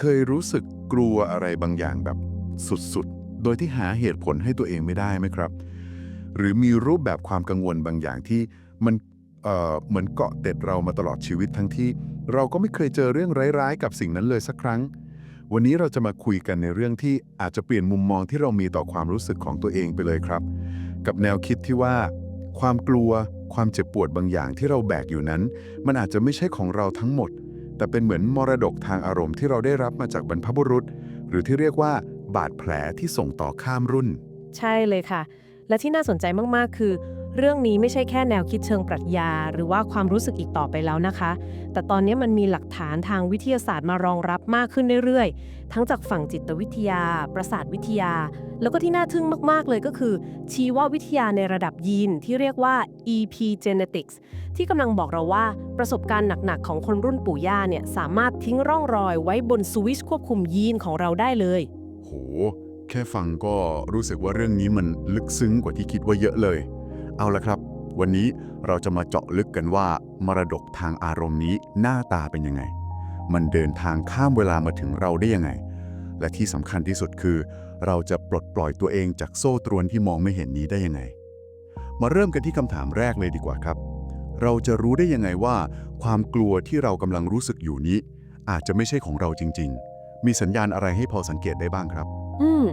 เคยรู้สึกกลัวอะไรบางอย่างแบบสุดๆ โดยที่หาเหตุผลให้ตัวเองไม่ได้ไหมครับ หรือมีรูปแบบความกังวลบางอย่างที่มันเเหมือนเกาะเติดเรามาตลอดชีวิตทั้งที่ เราก็ไม่เคยเจอเรื่องร้ายๆ กับสิ่งนั้นเลยสักครั้ง วันนี้เราจะมาคุยกันในเรื่องที่อาจจะเปลี่ยนมุมมองที่เรามีต่อความรู้สึกของตัวเองไปเลยครับ กับแนวคิดที่ว่า ความกลัวความเจ็บปวดบางอย่างที่เราแบกอยู่นั้น มันอาจจะไม่ใช่ของเราทั้งหมด แต่เป็นเหมือนมรดกทางอารมณ์ที่เราได้รับมาจากบรรพบุรุษ หรือที่เรียกว่าบาดแผลที่ส่งต่อข้ามรุ่น ใช่เลยค่ะ และที่น่าสนใจมาก ๆ คือ เรื่องนี้ไม่ใช่แค่แนวคิดเชิงปรัชญา หรือว่าความรู้สึกอีกต่อไปแล้วนะคะ แต่ตอนนี้มันมีหลักฐานทางวิทยาศาสตร์มารองรับมากขึ้นเรื่อยๆ ทั้งจากฝั่งจิตวิทยา ประสาทวิทยา แล้วก็ที่น่าทึ่งมากๆเลยก็คือ ชีววิทยาในระดับยีนที่เรียกว่า epigenetics ที่กำลังบอกเราว่าประสบการณ์หนักๆของคนรุ่นปู่ย่าเนี่ยสามารถทิ้งร่องรอยไว้บนสวิชควบคุมยีนของเราได้เลย โห แค่ฟังก็รู้สึกว่าเรื่องนี้มันลึกซึ้งกว่าที่คิดว่าเยอะเลย เอาละครับ วันนี้เราจะมาเจาะลึกกันว่า มรดกทางอารมณ์นี้หน้าตาเป็นยังไง มันเดินทางข้ามเวลามาถึงเราได้ยังไง และที่สำคัญที่สุดคือ เราจะปลดปล่อยตัวเองจากโซ่ตรวนที่มองไม่เห็นนี้ได้ยังไง มาเริ่มกันที่คำถามแรกเลยดีกว่าครับ เราจะรู้ได้ยังไงว่า ความกลัวที่เรากำลังรู้สึกอยู่นี้ อาจจะไม่ใช่ของเราจริง ๆ มีสัญญาณอะไรให้พอสังเกตได้บ้างครับ อืม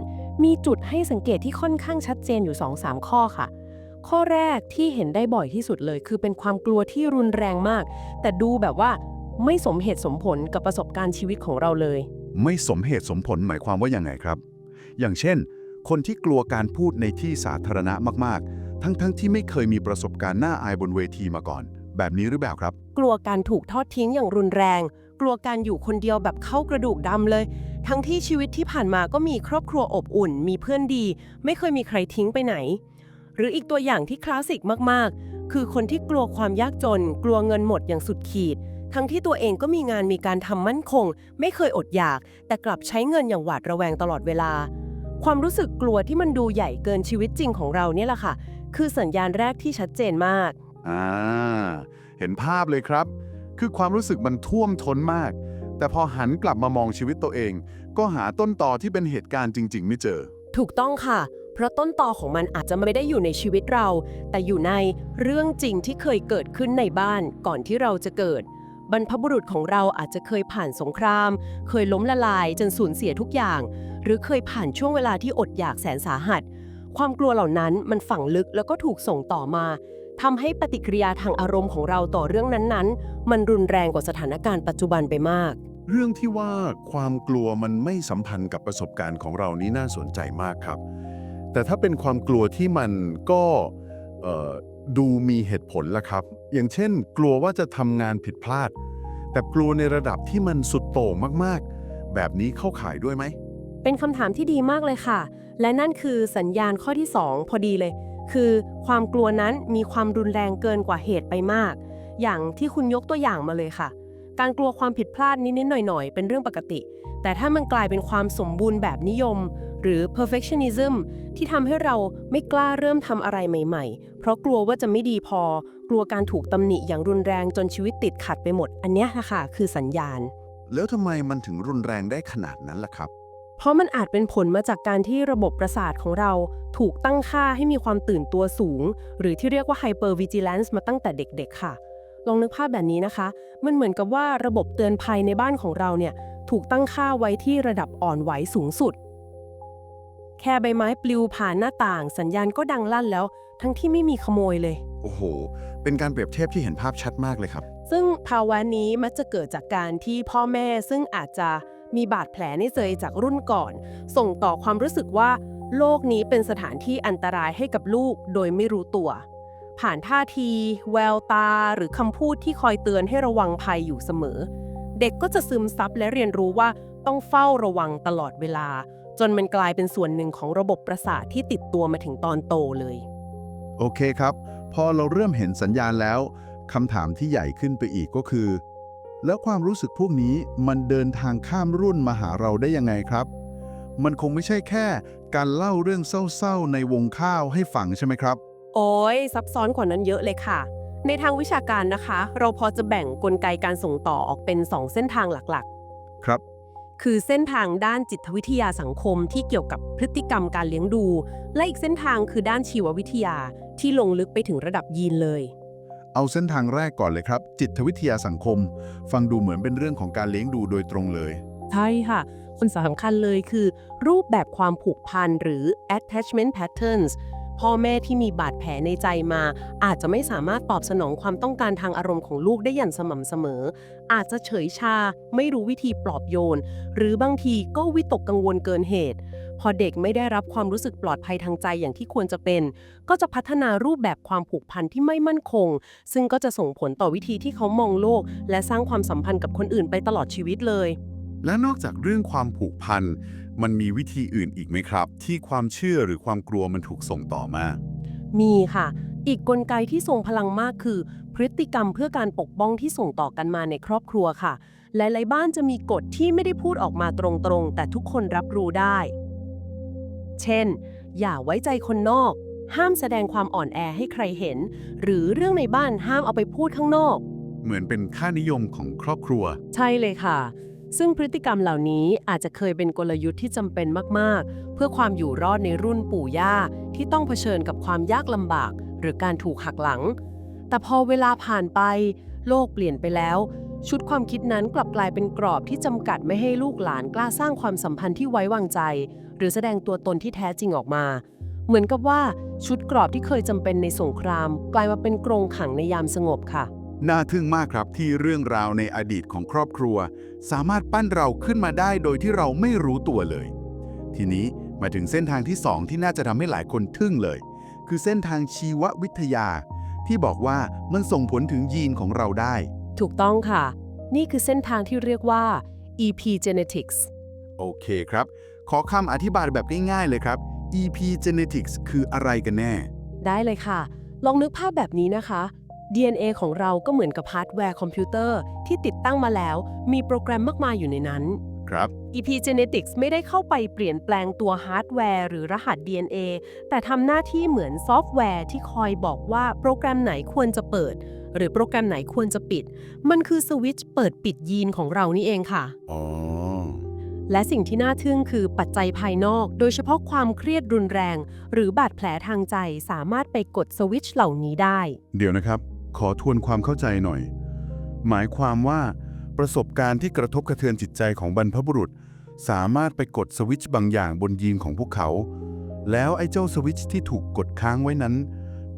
มีจุดให้สังเกตที่ค่อนข้างชัดเจนอยู่2-3ข้อค่ะ ข้อแรกที่เห็นได้บ่อยที่สุดเลย คือเป็นความกลัวที่รุนแรงมาก แต่ดูแบบว่าไม่สมเหตุสมผลกับประสบการณ์ชีวิตของเราเลย ไม่สมเหตุสมผลหมายความว่าอย่างไงครับ อย่างเช่น คนที่กลัวการพูดในที่สาธารณะมากๆ ทั้งๆทที่ไม่เคยมีประสบการณ์น่าอายบนเวทีมาก่อน แบบนี้หรือเปล่าครับ กลัวการถูกทอดทิ้งอย่างรุนแรง กลัวการอยู่คนเดียวแบบเข้ากระดูกดำเลย ทั้งที่ชีวิตที่ผ่านมาก็มีครอบครัวอบอุ่น มีเพื่อนดี ไม่เคยมีใครทิ้งไปไหน หรืออีกตัวอย่างที่คลาสสิกมากๆ คือคนที่กลัวความยากจน กลัวเงินหมดอย่างสุดขีด ทั้งที่ตัวเองก็มีงานมีการทำมั่นคง ไม่เคยอดอยาก แต่กลับใช้เงินอย่างหวาดระแวงตลอดเวลา ความรู้สึกกลัวที่มันดูใหญ่เกินชีวิตจริงของเราเนี่ยแหละค่ะ คือสัญญาณแรกที่ชัดเจนมาก อ่า เห็นภาพเลยครับ คือความรู้สึกมันท่วมท้นมาก แต่พอหันกลับมามองชีวิตตัวเอง ก็หาต้นต่อที่เป็นเหตุการณ์จริง ๆ ไม่เจอ ถูกต้องค่ะ เพราะต้นตอของมันอาจจะไม่ได้อยู่ในชีวิตเรา แต่อยู่ในเรื่องจริงที่เคยเกิดขึ้นในบ้านก่อนที่เราจะเกิด บรรพบุรุษของเราอาจจะเคยผ่านสงคราม เคยล้มละลายจนสูญเสียทุกอย่าง หรือเคยผ่านช่วงเวลาที่อดอยากแสนสาหัส ความกลัวเหล่านั้นมันฝังลึกแล้วก็ถูกส่งต่อมาทำให้ปฏิกิริยาทางอารมณ์ของเราต่อเรื่องนั้นๆ มันรุนแรงกว่าสถานการณ์ปัจจุบันไปมาก เรื่องที่ว่าความกลัวมันไม่สัมพันธ์กับประสบการณ์ของเรานี้น่าสนใจมากครับ แต่ถ้าเป็นความกลัวที่มันก็ดูมีเหตุผลละครับ อย่างเช่น กลัวว่าจะทำงานผิดพลาด แต่กลัวในระดับที่มันสุดโต่งมากๆ แบบนี้เข้าข่ายด้วยไหม เป็นคำถามที่ดีมากเลยค่ะ และนั่นคือสัญญาณข้อที่ 2 พอดีเลย คือความกลัวนั้นมีความรุนแรงเกินกว่าเหตุไปมาก อย่างที่คุณยกตัวอย่างมาเลยค่ะ การกลัวความผิดพลาดนิดๆหน่อยๆ เป็นเรื่องปกติ แต่ถ้ามันกลายเป็นความสมบูรณ์แบบนิยม หรือ perfectionism ที่ทำให้เราไม่กล้าเริ่มทำอะไรใหม่ ๆ เพราะกลัวว่าจะไม่ดีพอ กลัวการถูกตำหนิอย่างรุนแรงจนชีวิตติดขัดไปหมด อันเนี้ยค่ะคือสัญญาณ แล้วทำไมมันถึงรุนแรงได้ขนาดนั้นล่ะครับ เพราะมันอาจเป็นผลมาจากการที่ระบบประสาทของเราถูกตั้งค่าให้มีความตื่นตัวสูง หรือที่เรียกว่า hypervigilance มาตั้งแต่เด็กๆ ค่ะ ลองนึกภาพแบบนี้นะคะ มันเหมือนกับว่าระบบเตือนภัยในบ้านของเราเนี่ยถูกตั้งค่าไว้ที่ระดับอ่อนไหวสูงสุด แค่ใบไม้ปลิวผ่านหน้าต่าง สัญญาณก็ดังลั่นแล้ว ทั้งที่ไม่มีขโมยเลย โอ้โห เป็นการเปรียบเทียบที่เห็นภาพชัดมากเลยครับ ซึ่งภาวะนี้มักจะเกิดจากการที่พ่อแม่ซึ่งอาจจะมีบาดแผลในใจจากรุ่นก่อน ส่งต่อความรู้สึกว่า โลกนี้เป็นสถานที่อันตรายให้กับลูกโดยไม่รู้ตัว ผ่านท่าที แววตา หรือคำพูดที่คอยเตือนให้ระวังภัยอยู่เสมอ เด็กก็จะซึมซับและเรียนรู้ว่าต้องเฝ้าระวังตลอดเวลา จนมันกลายเป็นส่วนหนึ่งของระบบประสาทที่ติดตัวมาถึงตอนโตเลย โอเคครับ พอเราเริ่มเห็นสัญญาณแล้วคำถามที่ใหญ่ขึ้นไปอีกก็คือ แล้วความรู้สึกพวกนี้มันเดินทางข้ามรุ่นมาหาเราได้ยังไงครับ มันคงไม่ใช่แค่การเล่าเรื่องเศร้าๆในวงข้าวให้ฟังใช่ไหมครับ โอ้ยซับซ้อนกว่านั้นเยอะเลยค่ะ ในทางวิชาการนะคะ เราพอจะแบ่งกลไกการส่งต่อออกเป็น 2 เส้นทางหลักครับๆ คือเส้นทางด้านจิตวิทยาสังคมที่เกี่ยวกับพฤติกรรมการเลี้ยงดู และอีกเส้นทางคือด้านชีววิทยาที่ลงลึกไปถึงระดับยีนเลย เอาเส้นทางแรกก่อนเลยครับ จิตวิทยาสังคม ฟังดูเหมือนเป็นเรื่องของการเลี้ยงดูโดยตรงเลย ใช่ค่ะคนสำคัญเลยคือ รูปแบบความผูกพันหรือ attachment patterns พ่อแม่ที่มีบาดแผลในใจมา อาจจะไม่สามารถตอบสนองความต้องการทางอารมณ์ของลูกได้อย่างสม่ำเสมอ อาจจะเฉยชา ไม่รู้วิธีปลอบโยน หรือบางทีก็วิตกกังวลเกินเหตุ พอเด็กไม่ได้รับความรู้สึกปลอดภัยทางใจอย่างที่ควรจะเป็น ก็จะพัฒนารูปแบบความผูกพันที่ไม่มั่นคง ซึ่งก็จะส่งผลต่อวิธีที่เขามองโลก และสร้างความสัมพันธ์กับคนอื่นไปตลอดชีวิตเลย และนอกจากเรื่องความผูกพัน มันมีวิธีอื่นอีกไหมครับ ที่ความเชื่อหรือความกลัวมันถูกส่งต่อมา มีค่ะ อีกกลไกที่ทรงพลังมากคือ พฤติกรรมเพื่อการปกป้องที่ส่งต่อกันมาในครอบครัวค่ะ หลายๆบ้านจะมีกฎที่ไม่ได้พูดออกมาตรงๆ แต่ทุกคนรับรู้ได้ เช่น อย่าไว้ใจคนนอก ห้ามแสดงความอ่อนแอให้ใครเห็น หรือเรื่องในบ้านห้ามเอาไปพูดข้างนอก เหมือนเป็นค่านิยมของครอบครัว ใช่เลยค่ะ ซึ่งพฤติกรรมเหล่านี้อาจจะเคยเป็นกลยุทธ์ที่จำเป็นมาก ๆ เพื่อความอยู่รอดในรุ่นปู่ย่า ที่ต้องเผชิญกับความยากลำบาก หรือการถูกหักหลัง แต่พอเวลาผ่านไป โลกเปลี่ยนไปแล้ว ชุดความคิดนั้นกลับกลายเป็นกรอบที่จำกัดไม่ให้ลูกหลานกล้าสร้างความสัมพันธ์ที่ไว้วางใจ หรือแสดงตัวตนที่แท้จริงออกมา เหมือนกับว่าชุดกรอบที่เคยจำเป็นในสงคราม กลายมาเป็นกรงขังในยามสงบค่ะ น่าทึ่งมากครับที่เรื่องราวในอดีตของครอบครัว สามารถปั้นเราขึ้นมาได้โดยที่เราไม่รู้ตัวเลย ทีนี้มาถึงเส้นทางที่ 2 ที่น่าจะทำให้หลายคนทึ่งเลย คือเส้นทางชีววิทยา ที่บอกว่ามันส่งผลถึงยีนของเราได้ ถูกต้องค่ะ นี่คือเส้นทางที่เรียกว่า epigenetics โอเคครับ ขอคำอธิบายแบบง่ายๆเลยครับ epigenetics คืออะไรกันแน่ ได้เลยค่ะ ลองนึกภาพแบบนี้นะคะ DNA ของเราก็เหมือนกับฮาร์ดแวร์คอมพิวเตอร์ที่ติดตั้งมาแล้ว มีโปรแกรมมากมายอยู่ในนั้น ครับ epigenetics ไม่ได้เข้าไปเปลี่ยนแปลงตัวฮาร์ดแวร์หรือรหัส DNA แต่ทำหน้าที่เหมือนซอฟต์แวร์ที่คอยบอกว่าโปรแกรมไหนควรจะเปิด หรือโปรแกรมไหนควรจะปิด มันคือสวิตช์เปิดปิดยีนของเรานี่เองค่ะ อ๋อ และสิ่งที่น่าทึ่งคือปัจจัยภายนอก โดยเฉพาะความเครียดรุนแรง หรือบาดแผลทางใจสามารถไปกดสวิตช์เหล่านี้ได้ เดี๋ยวนะครับ ขอทวนความเข้าใจหน่อย หมายความว่าประสบการณ์ที่กระทบกระเทือนจิตใจของบรรพบุรุษ สามารถไปกดสวิตช์บางอย่างบนยีนของพวกเขา แล้วไอ้เจ้าสวิตช์ที่ถูกกดค้างไว้นั้น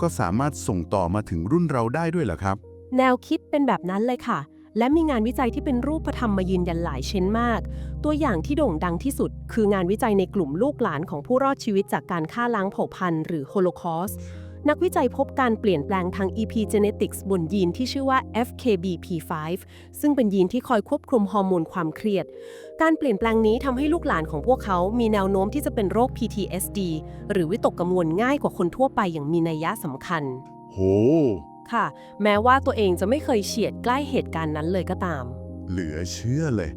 ก็สามารถส่งต่อมาถึงรุ่นเราได้ด้วยเหรอครับ แนวคิดเป็นแบบนั้นเลยค่ะ และมีงานวิจัยที่เป็นรูปธรรมมายืนยันหลายเชิ้นมาก ตัวอย่างที่โด่งดังที่สุด คืองานวิจัยในกลุ่มลูกหลานของผู้รอดชีวิตจากการฆ่าล้างเผ่าพันธุ์หรือโฮโลคอสต์ นักวิจัยพบการเปลี่ยนแปลงทาง epigenetics บนยีนที่ชื่อว่า FKBP5 ซึ่งเป็นยีนที่คอยควบคุมฮอร์โมนความเครียด การเปลี่ยนแปลงนี้ทำให้ลูกหลานของพวกเขามีแนวโน้มที่จะเป็นโรค PTSD หรือวิตกกังวลง่ายกว่าคนทั่วไปอย่างมีนัยยะสำคัญ โห ค่ะ แม้ว่าตัวเองจะไม่เคยเฉียดใกล้เหตุการณ์นั้นเลยก็ตาม เหลือเชื่อเลย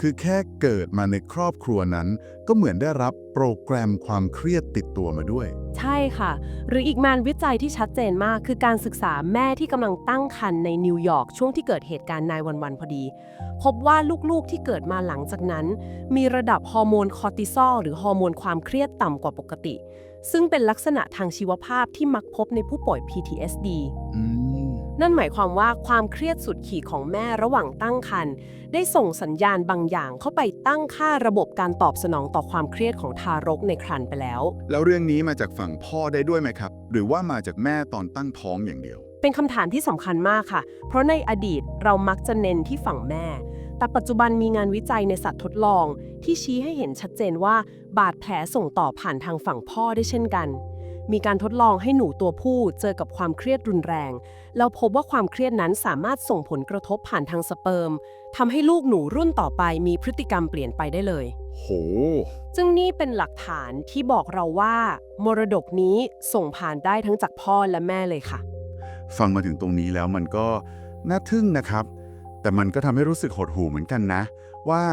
คือแค่เกิดมาในครอบครัวนั้น ก็เหมือนได้รับโปรแกรมความเครียดติดตัวมาด้วย ใช่ค่ะ หรืออีกงานวิจัยที่ชัดเจนมากคือการศึกษาแม่ที่กำลังตั้งครรภ์ในนิวยอร์กช่วงที่เกิดเหตุการณ์นายวันวันพอดี พบว่าลูกๆที่เกิดมาหลังจากนั้น มีระดับฮอร์โมนคอร์ติซอลหรือฮอร์โมนความเครียดต่ำกว่าปกติ ซึ่งเป็นลักษณะทางชีวภาพที่มักพบในผู้ป่วย PTSD อืม นั่นหมายความว่าความเครียดสุดขีดของแม่ระหว่างตั้งครรภ์ได้ส่งสัญญาณบางอย่างเข้าไปตั้งค่าระบบการตอบสนองต่อความเครียดของทารกในครรภ์ไปแล้ว แล้วเรื่องนี้มาจากฝั่งพ่อได้ด้วยไหมครับ หรือว่ามาจากแม่ตอนตั้งท้องอย่างเดียว เป็นคำถามที่สำคัญมากค่ะ เพราะในอดีตเรามักจะเน้นที่ฝั่งแม่แต่ปัจจุบันมีงานวิจัยในสัตว์ทดลอง ที่ชี้ให้เห็นชัดเจนว่า บาดแผลส่งต่อผ่านทางฝั่งพ่อได้เช่นกัน มีการทดลองให้หนูตัวผู้เจอกับความเครียดรุนแรง แล้วพบว่าความเครียดนั้นสามารถส่งผลกระทบผ่านทางสเปิร์มทำให้ลูกหนูรุ่นต่อไปมีพฤติกรรมเปลี่ยนไปได้เลย โห ซึ่งนี่เป็นหลักฐานที่บอกเราว่า มรดกนี้ส่งผ่านได้ทั้งจากพ่อและแม่เลยค่ะ ฟังมาถึงตรงนี้แล้วมันก็น่าทึ่งนะครับ แต่มันก็ทำให้รู้สึกหดหู่เหมือนกันนะ ว่า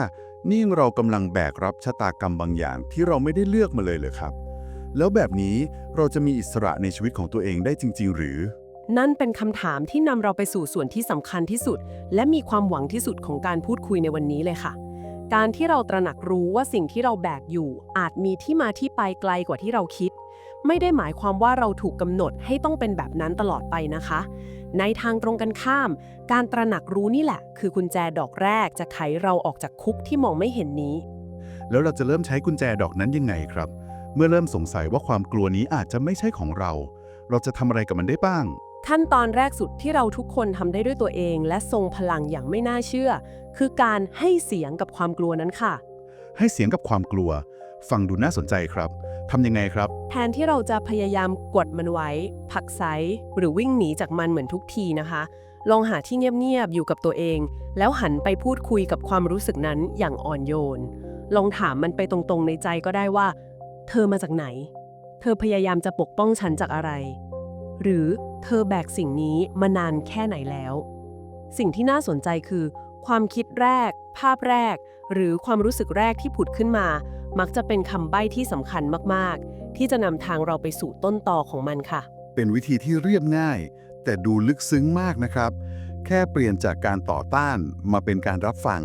นี่เรากำลังแบกรับชะตากรรมบางอย่างที่เราไม่ได้เลือกมาเลยเลยครับ แล้วแบบนี้เราจะมีอิสระในชีวิตของตัวเองได้จริง ๆ หรือ นั่นเป็นคำถามที่นำเราไปสู่ส่วนที่สำคัญที่สุด และมีความหวังที่สุดของการพูดคุยในวันนี้เลยค่ะ การที่เราตระหนักรู้ว่าสิ่งที่เราแบกอยู่ อาจมีที่มาที่ไปไกลกว่าที่เราคิด ไม่ได้หมายความว่าเราถูกกำหนดให้ต้องเป็นแบบนั้นตลอดไปนะคะ ในทางตรงกันข้าม การตระหนักรู้นี่แหละ คือกุญแจดอกแรกจะไขเราออกจากคุกที่มองไม่เห็นนี้ แล้วเราจะเริ่มใช้กุญแจดอกนั้นยังไงครับ เมื่อเริ่มสงสัยว่าความกลัวนี้อาจจะไม่ใช่ของเรา เราจะทำอะไรกับมันได้บ้าง ขั้นตอนแรกสุดที่เราทุกคนทำได้ด้วยตัวเอง และทรงพลังอย่างไม่น่าเชื่อ คือการให้เสียงกับความกลัวนั้นค่ะ ให้เสียงกับความกลัว ฟังดูน่าสนใจครับทำยังไงครับ แทนที่เราจะพยายามกดมันไว้ผลักไสหรือวิ่งหนีจากมันเหมือนทุกทีนะคะ ลองหาที่เงียบๆอยู่กับตัวเอง แล้วหันไปพูดคุยกับความรู้สึกนั้นอย่างอ่อนโยน ลองถามมันไปตรงๆในใจก็ได้ว่า เธอมาจากไหน เธอพยายามจะปกป้องฉันจากอะไร หรือเธอแบกสิ่งนี้มานานแค่ไหนแล้ว สิ่งที่น่าสนใจคือ ความคิดแรก ภาพแรก หรือความรู้สึกแรกที่ผุดขึ้นมา มักจะเป็นคำใบ้ที่สำคัญมากๆ ที่จะนำทางเราไปสู่ต้นตอของมันค่ะ เป็นวิธีที่เรียบง่าย แต่ดูลึกซึ้งมากนะครับ แค่เปลี่ยนจากการต่อต้านมาเป็นการรับฟัง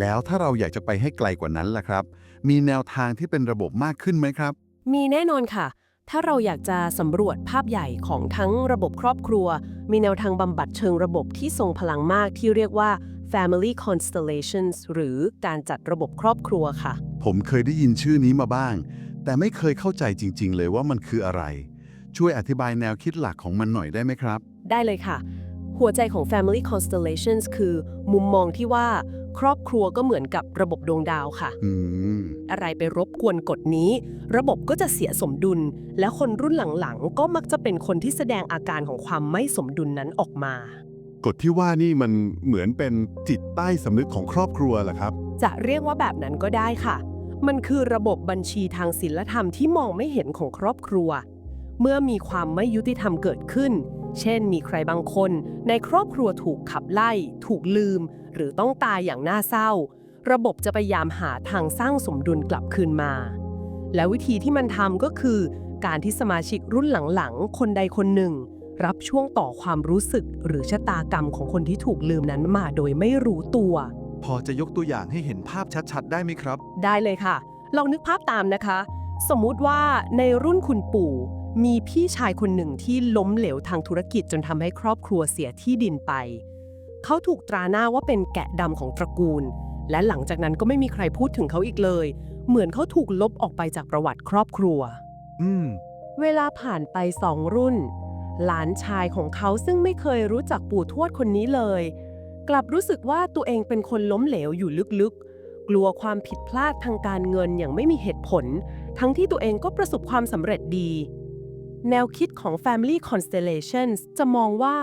แล้วถ้าเราอยากจะไปให้ไกลกว่านั้นล่ะครับ มีแนวทางที่เป็นระบบมากขึ้นไหมครับ มีแน่นอนค่ะ ถ้าเราอยากจะสำรวจภาพใหญ่ของทั้งระบบครอบครัว มีแนวทางบำบัดเชิงระบบที่ทรงพลังมากที่เรียกว่า family constellations หรือการจัดระบบครอบครัวค่ะ ผมเคยได้ยินชื่อนี้มาบ้าง แต่ไม่เคยเข้าใจจริง ๆ เลยว่ามันคืออะไร ช่วยอธิบายแนวคิดหลักของมันหน่อยได้ไหมครับ ได้เลยค่ะ หัวใจของ Family Constellations คือ มุมมองที่ว่า ครอบครัวก็เหมือนกับระบบดวงดาวค่ะ อืม อะไรไปรบกวนกฎนี้ ระบบก็จะเสียสมดุล และคนรุ่นหลังๆ ก็มักจะเป็นคนที่แสดงอาการของความไม่สมดุลนั้นออกมา กฎที่ว่านี่มันเหมือนเป็นจิตใต้สำนึกของครอบครัวเหรอครับ จะเรียกว่าแบบนั้นก็ได้ค่ะ มันคือระบบบัญชีทางศีลธรรมที่มองไม่เห็นของครอบครัว เมื่อมีความไม่ยุติธรรมเกิดขึ้น เช่น มีใครบางคน ในครอบครัวถูกขับไล่ ถูกลืม หรือต้องตายอย่างน่าเศร้า ระบบจะพยายามหาทางสร้างสมดุลกลับคืนมา และวิธีที่มันทำก็คือ การที่สมาชิกรุ่นหลังๆ คนใดคนหนึ่ง รับช่วงต่อความรู้สึกหรือชะตากรรมของคนที่ถูกลืมนั้นมาโดยไม่รู้ตัว พอจะยกตัวอย่างให้เห็นภาพชัดๆ ได้ไหมครับ ได้เลยค่ะ ลองนึกภาพตามนะคะ สมมุติว่าในรุ่นคุณปู่ มีพี่ชายคนหนึ่งที่ล้มเหลวทางธุรกิจจนทำให้ครอบครัวเสียที่ดินไป เขาถูกตราหน้าว่าเป็นแกะดำของตระกูล และหลังจากนั้นก็ไม่มีใครพูดถึงเขาอีกเลย เหมือนเขาถูกลบออกไปจากประวัติครอบครัว อืม เวลาผ่านไปสองรุ่น หลานชายของเขาซึ่งไม่เคยรู้จักปู่ทวดคนนี้เลย กลับรู้สึกว่าตัวเองเป็นคนล้มเหลวอยู่ลึกๆ กลัวความผิดพลาดทางการเงินอย่างไม่มีเหตุผล ทั้งที่ตัวเองก็ประสบความสำเร็จดี แนวคิดของ Family Constellations จะมองว่า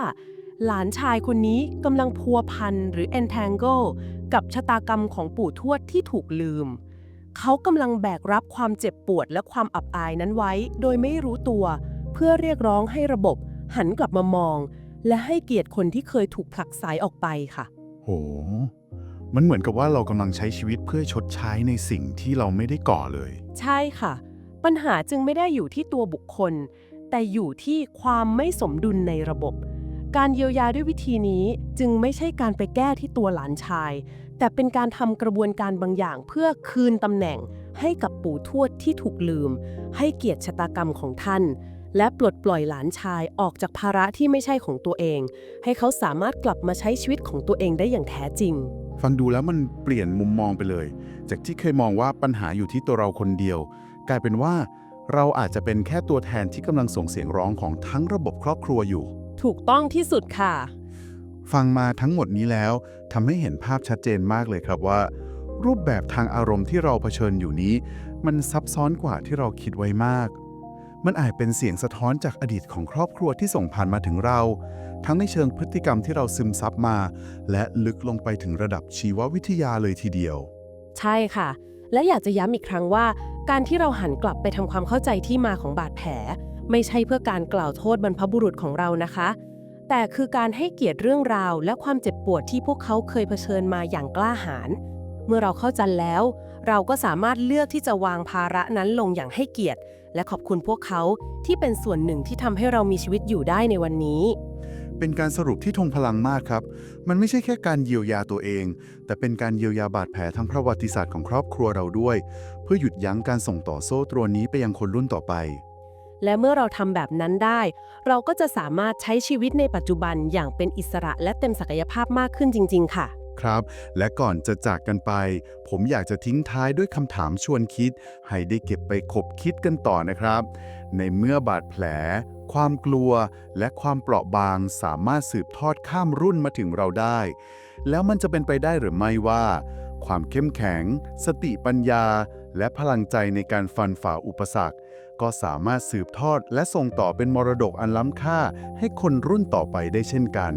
หลานชายคนนี้กำลังพัวพันหรือ entangle กับชะตากรรมของปู่ทวดที่ถูกลืม เขากำลังแบกรับความเจ็บปวดและความอับอายนั้นไว้ โดยไม่รู้ตัว เพื่อเรียกร้องให้ระบบหันกลับมามอง และให้เกียรติคนที่เคยถูกผลักไสออกไปค่ะ โห มันเหมือนกับว่าเรากำลังใช้ชีวิตเพื่อชดใช้ในสิ่งที่เราไม่ได้ก่อเลย ใช่ค่ะ ปัญหาจึงไม่ได้อยู่ที่ตัวบุคคล แต่อยู่ที่ความไม่สมดุลในระบบ การเยียวยาด้วยวิธีนี้จึงไม่ใช่การไปแก้ที่ตัวหลานชาย แต่เป็นการทำกระบวนการบางอย่างเพื่อคืนตำแหน่งให้กับปู่ทวดที่ถูกลืม ให้เกียรติชะตากรรมของท่าน และปลดปล่อยหลานชายออกจากภาระที่ไม่ใช่ของตัวเอง ให้เขาสามารถกลับมาใช้ชีวิตของตัวเองได้อย่างแท้จริง ฟังดูแล้วมันเปลี่ยนมุมมองไปเลย จากที่เคยมองว่าปัญหาอยู่ที่ตัวเราคนเดียว กลายเป็นว่า เราอาจจะเป็นแค่ตัวแทนที่กำลังส่งเสียงร้องของทั้งระบบครอบครัวอยู่ ถูกต้องที่สุดค่ะ ฟังมาทั้งหมดนี้แล้วทำให้เห็นภาพชัดเจนมากเลยครับว่า รูปแบบทางอารมณ์ที่เราเผชิญอยู่นี้ มันซับซ้อนกว่าที่เราคิดไว้มาก มันอาจเป็นเสียงสะท้อนจากอดีตของครอบครัวที่ส่งผ่านมาถึงเรา ทั้งในเชิงพฤติกรรมที่เราซึมซับมา และลึกลงไปถึงระดับชีววิทยาเลยทีเดียว ใช่ค่ะ และอยากจะย้ำอีกครั้งว่า การที่เราหันกลับไปทำความเข้าใจที่มาของบาดแผล ไม่ใช่เพื่อการกล่าวโทษบรรพบุรุษของเรานะคะ แต่คือการให้เกียรติเรื่องราว และความเจ็บปวดที่พวกเขาเคยเผชิญมาอย่างกล้าหาญเมื่อเราเข้าใจแล้ว เราก็สามารถเลือกที่จะวางภาระนั้นลงอย่างให้เกียรติ และขอบคุณพวกเขาที่เป็นส่วนหนึ่งที่ทำให้เรามีชีวิตอยู่ได้ในวันนี้ เป็นการสรุปที่ทงพลังมากครับ มันไม่ใช่แค่การเยียวยาตัวเอง แต่เป็นการเยียวยาบาดแผลทางประวัติศาสตร์ของครอบครัวเราด้วย เพื่อหยุดยั้งการส่งต่อโซ่ตรวนนี้ไปยังคนรุ่นต่อไป และเมื่อเราทำแบบนั้นได้ เราก็จะสามารถใช้ชีวิตในปัจจุบันอย่างเป็นอิสระและเต็มศักยภาพมากขึ้นจริง ๆ ค่ะ ครับ และก่อนจะจากกันไป ผมอยากจะทิ้งท้ายด้วยคำถามชวนคิด ให้ได้เก็บไปคบคิดกันต่อนะครับ ในเมื่อบาดแผล ความกลัว และความเปราะบางสามารถสืบทอดข้ามรุ่นมาถึงเราได้ แล้วมันจะเป็นไปได้หรือไม่ว่า ความเข้มแข็ง สติปัญญา และพลังใจในการฟันฝ่าอุปสรรค ก็สามารถสืบทอดและส่งต่อเป็นมรดกอันล้ำค่าให้คนรุ่นต่อไปได้เช่นกัน